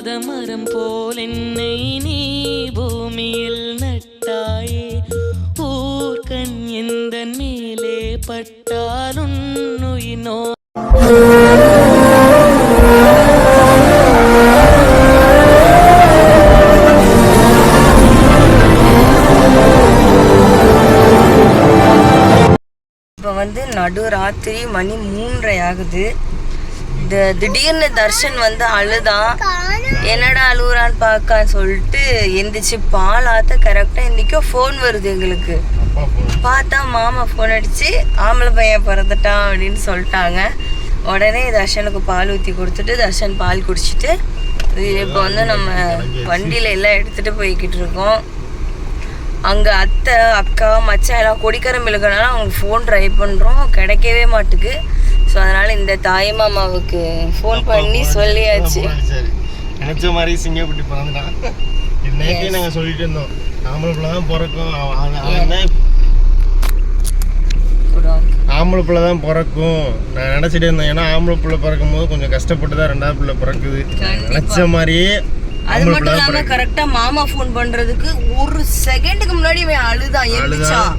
பாதமரம் மரம் போல் என்னை நீ பூமியில் நட்டாயே. ஊர்கண் எந்த மேலே பட்டாலும் நோ இப்போ வந்து நடு ராத்திரி மணி மூன்றரை ஆகுது. திடீர்னு தர்ஷன் வந்து அழுதான் என்னடா அழுகுறான்னு பார்க்கான்னு சொல்லிட்டு எந்திரிச்சு பால் ஆத்த கரெக்டாக இன்றைக்கும் ஃபோன் வருது எங்களுக்கு. பார்த்தா மாமா ஃபோன் அடித்து ஆம்பளை பையன் பிறந்துட்டான் அப்படின்னு சொல்லிட்டாங்க. உடனே தர்ஷனுக்கு பால் ஊற்றி கொடுத்துட்டு தர்ஷன் பால் குடிச்சிட்டு இப்போ வந்து நம்ம வண்டியில் எல்லாம் எடுத்துகிட்டு போய்கிட்டு இருக்கோம். அங்கே அத்தை அக்கா மச்சான் எல்லாம் கொடிக்கரம் இழுக்கனால அவங்க ஃபோன் ட்ரை பண்ணுறோம் கிடைக்கவே மாட்டுக்கு. ஸோ அதனால் இந்த தாய் மாமாவுக்கு ஃபோன் பண்ணி சொல்லியாச்சு. நினைச்ச மாதிரி சிங்கக்குட்டி பிறந்துட்டான் இது நேற்றே நாங்கள் சொல்லிட்டு இருந்தோம். ஆம்பளை பிள்ளை தான் பிறக்கும் ஆம்பளை பிள்ளை தான் பிறக்கும். நான் நினச்சிட்டே இருந்தேன். ஏன்னா ஆம்பளை பிள்ளை பிறக்கும் போது கொஞ்சம் கஷ்டப்பட்டு தான் ரெண்டாவது பிள்ளை பிறக்குது. நினச்ச மாதிரியே அது மட்டும் பிள்ளை தான் இல்லாம பிறக்குது. கரெக்டா மாமா ஃபோன் பண்றதுக்கு ஒரு செகண்டுக்கு முன்னாடி இவன் அழுதான் எழுந்துச்சான்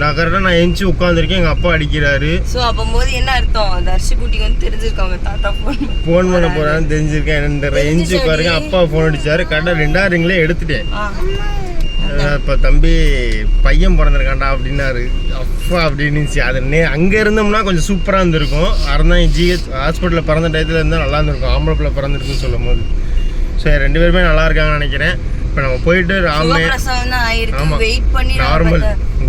நான் கரெக்டாக நான் எஞ்சி உட்காந்துருக்கேன் எங்கள் அப்பா அடிக்கிறாரு. ஸோ அப்போது என்ன அர்த்தம்? தர்ஷி குட்டிக்கு வந்து தெரிஞ்சிருக்காங்க தாத்தா ஃபோன் ஃபோன் பண்ண போறான்னு தெரிஞ்சிருக்கேன் தெரியல. எஞ்சி உட்காருங்க அப்பா ஃபோன் அடிச்சாரு. கரெக்டாக ரெண்டாவது ரிங்லேயே எடுத்துட்டேன். இப்போ தம்பி பையன் பிறந்திருக்காண்டா அப்படின்னாரு. அப்பா அப்படின்னு அது நே அங்கே இருந்தோம்னா கொஞ்சம் சூப்பராக இருந்திருக்கும். அறந்தான் ஜிஹெச் ஹாஸ்பிட்டலில் பிறந்த டயத்தில் இருந்தால் நல்லா இருந்திருக்கும். ஆம்பளை பிள்ளை பிறந்திருக்குன்னு சொல்லும் போது ஸோ ரெண்டு பேருமே நல்லா இருக்காங்கன்னு நினைக்கிறேன். இப்போ நம்ம போயிட்டு ராமே நார்மல்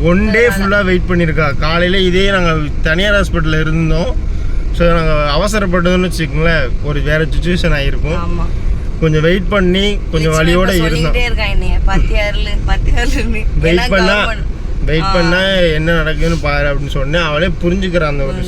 ஒன் டே ஃபுல்லாக வெயிட் பண்ணியிருக்கா காலையில் இதே நாங்கள் தனியார் ஹாஸ்பிட்டலில் இருந்தோம். ஸோ நாங்கள் அவசரப்பட்டதுன்னு வச்சுக்கோங்களேன் ஒரு வேறு சுச்சுவேஷன் ஆகிருக்கும் கொஞ்சம் வெயிட் பண்ணி கொஞ்சம் வழியோட இருந்தோம். வெயிட் பண்ணா வெயிட் பண்ணா என்ன நடக்குதுன்னு பாரு அப்படின்னு சொன்னேன் அவளே புரிஞ்சுக்கிறான் அந்த ஒரு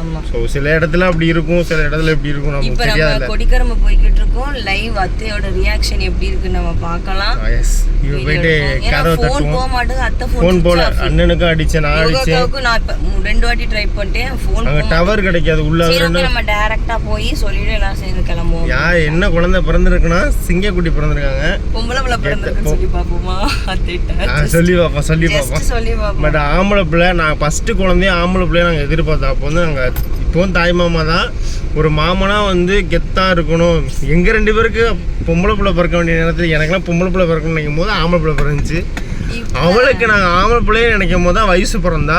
ஆமா. ஸோ சில இடத்துல அப்படி இருக்கும் சில இடத்துல இப்படி இருக்கும் நமக்கு நம்ம தெரியாதுல்ல. கொடிக்கரம்பு போய்கிட்டு இருக்கோம். லைவ் அத்தையோட ரியாக்ஷன் எப்படி இருக்குன்னு நம்ம பார்க்கலாம். எஸ் இவ போயிட்டு கதவை தட்டுவோம். போக மாட்டேங்குது அத்தை ஃபோன் போல. அண்ணனுக்கும் அடிச்சேன் நான் அடிச்சேன். நான் ரெண்டு வாட்டி ட்ரை பண்ணிட்டேன். ஃபோன் அங்கே டவர் கிடைக்காது உள்ள நம்ம டைரக்டா போய் சொல்லிட்டு எல்லாம் சேர்ந்து கிளம்புவோம். யார் என்ன குழந்தை பிறந்திருக்குன்னா சிங்கக்குட்டி பிறந்திருக்காங்க. பொம்பளை பிள்ளை பிறந்திருக்குன்னு சொல்லி பார்ப்போமா? அத்தைட்ட நான் சொல்லி பார்ப்போம் சொல்லி ஜஸ்ட் சொல்லி பட் ஆம்பளை பிள்ளை நான் ஃபஸ்ட்டு குழந்தைய ஆம்பளை பிள்ளைய நாங்கள் எதிர்பார்த்தோம். அப்போ வந்து நாங்கள் இப்போவும் தாய் மாமா தான். ஒரு மாமனா வந்து கெத்தாக இருக்கணும். எங்கள் ரெண்டு பேருக்கு பொம்பளை பிள்ளை பிறக்க வேண்டிய நேரத்தில் எனக்கெல்லாம் பொம்பளை பிள்ளை பிறக்கணும்னு நினைக்கும் போது ஆம்பளை பிள்ளை பிறந்துச்சு. அவளுக்கு நாங்கள் ஆம்பளை பிள்ளைய நினைக்கும் போது தான் வயசு பிறந்தா.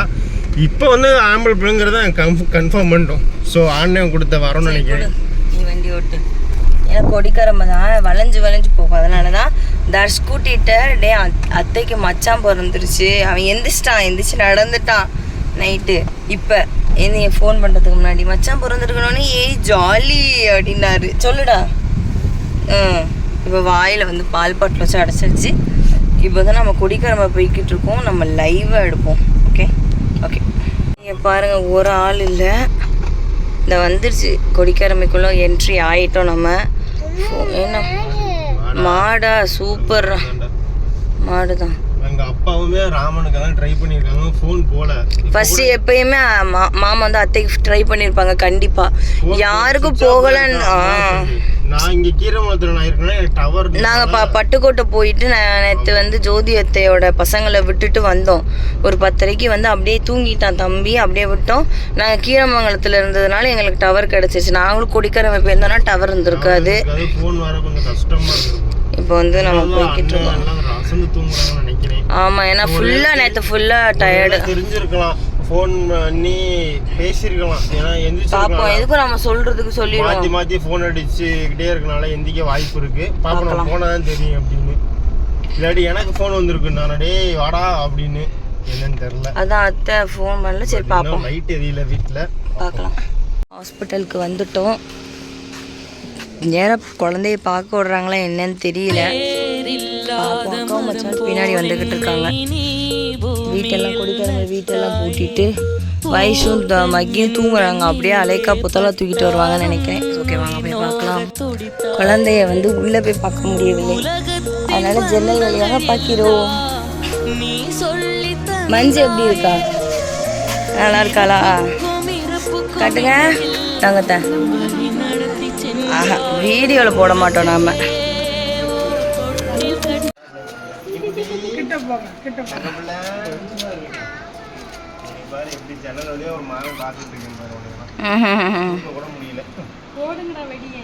இப்போ வந்து ஆம்பளை பிள்ளைங்கிறத கன்ஃப் கன்ஃபார்ம் பண்ணிட்டோம். ஸோ ஆண்டம் கொடுத்த வரோம்னு நினைக்கிறேன். நீ வண்டி ஓட்டு. ஏன்னா கொடிக்கரம்பு தான் வளைஞ்சு வளைஞ்சு போகும். அதனால தான் தர்ஷ் கூட்டிகிட்ட டே அத்- அத்தைக்கு மச்சான் பிறந்துருச்சு. அவன் எந்திரிச்சிட்டான் எந்திரிச்சு நடந்துட்டான். நைட்டு. இப்போ என்னைய ஃபோன் பண்ணுறதுக்கு முன்னாடி? மச்சான் பிறந்திருக்கணும்னு ஏய் ஜாலி அப்படின்னாரு. சொல்லுடா. ம் இப்போ வாயில் வந்து பால் பாட்டில் வச்சு அடைச்சிருச்சு. இப்போ தான் நம்ம கொடிக்கரம்பை போய்கிட்டு இருக்கோம். நம்ம லைவாக எடுப்போம். ஓகே ஓகே நீங்கள் பாருங்கள் ஒரு ஆள் இல்லை. இந்த வந்துருச்சு. கொடிக்கரமைக்குள்ள என்ட்ரி ஆகிட்டோம் நம்ம. என்ன? மாடா. சூப்பர். மாடு தான் எங்கள் அப்பாவுமே ராமனுக்கு தான் ட்ரை பண்ணியிருக்காங்க. ஃபோன் போல. ஃபர்ஸ்ட் எப்பயுமே மாமா வந்து அத்தைக்கு ட்ரை பண்ணியிருப்பாங்க கண்டிப்பா. யாருக்கும் போகலன்னு. நான் இங்கே கீரமலத்தில் நான் இருக்கேன்னா எனக்கு டவர் நாங்கள் ப பட்டுக்கோட்டை போயிட்டு நான் நேற்று வந்து ஜோதி அத்தையோட பசங்களை விட்டுட்டு வந்தோம். ஒரு பத்தரைக்கு வந்து அப்படியே தூங்கிட்டான் தம்பி அப்படியே விட்டோம். நாங்கள் கீரமங்கலத்தில் இருந்ததுனால எங்களுக்கு டவர் கிடச்சிருச்சு. நாங்களும் கொடிக்கரமை போயிருந்தோம்னா டவர் இருந்திருக்காது. அது ஃபோன் வர கொஞ்சம் கஷ்டமா இருந்திருக்கும். இப்போ வந்து நம்ம போய்கிட்டு இருக்கோம். ஆமாம் ஏன்னா ஃபுல்லாக நேற்று ஃபுல்லாக டயர்டு தெரிஞ்சிருக்கலாம். ஃபோன் பண்ணி பேசியிருக்கலாம். ஏன்னா பார்ப்போம் எந்திரிச்சிருக்கலாம் எதுக்கும் நம்ம சொல்கிறதுக்கு மாத்தி சொல்லிடுவோம். மாத்தி ஃபோன் அடிச்சுக்கிட்டே இருக்கனால எந்திக்க வாய்ப்பு இருக்கு. பாப்போம் நம்ம போனா தான் தெரியும் அப்படின்னு. இல்லாட்டி எனக்கு ஃபோன் வந்திருக்கு நான் டேய் வாடா அப்படின்னு. என்னன்னு தெரியல. அதான் அத்தை ஃபோன் பண்ணல. சரி பார்ப்போம் லைட் எரியல வீட்டில் பார்க்கலாம். ஹாஸ்பிட்டலுக்கு வந்துட்டோம். நேரம் குழந்தைய பார்க்க விடுறாங்களா என்னன்னு தெரியல. பாப்போம், பின்னாடி வந்துகிட்டு இருக்காங்க. வீட்டெல்லாம் குடிக்கிறவங்க வீட்டெல்லாம் பூட்டிட்டு வயசும் மக்கியும் தூங்குறாங்க. அப்படியே அலைக்கா புத்தலாம் தூக்கிட்டு வருவாங்கன்னு நினைக்கிறேன். ஓகே வாங்க போய் பார்க்கலாம். குழந்தைய வந்து உள்ளே போய் பார்க்க முடியவில்லை. அதனால ஜன்னல் வழியாக பார்க்கிறோம். மஞ்சு எப்படி இருக்கா? நல்லா இருக்காளா? காட்டுங்க. தங்கத்த ஆஹா வீடியோவில் போட மாட்டோம் நாம. கூட முடியல. போடுங்கடா வெடியை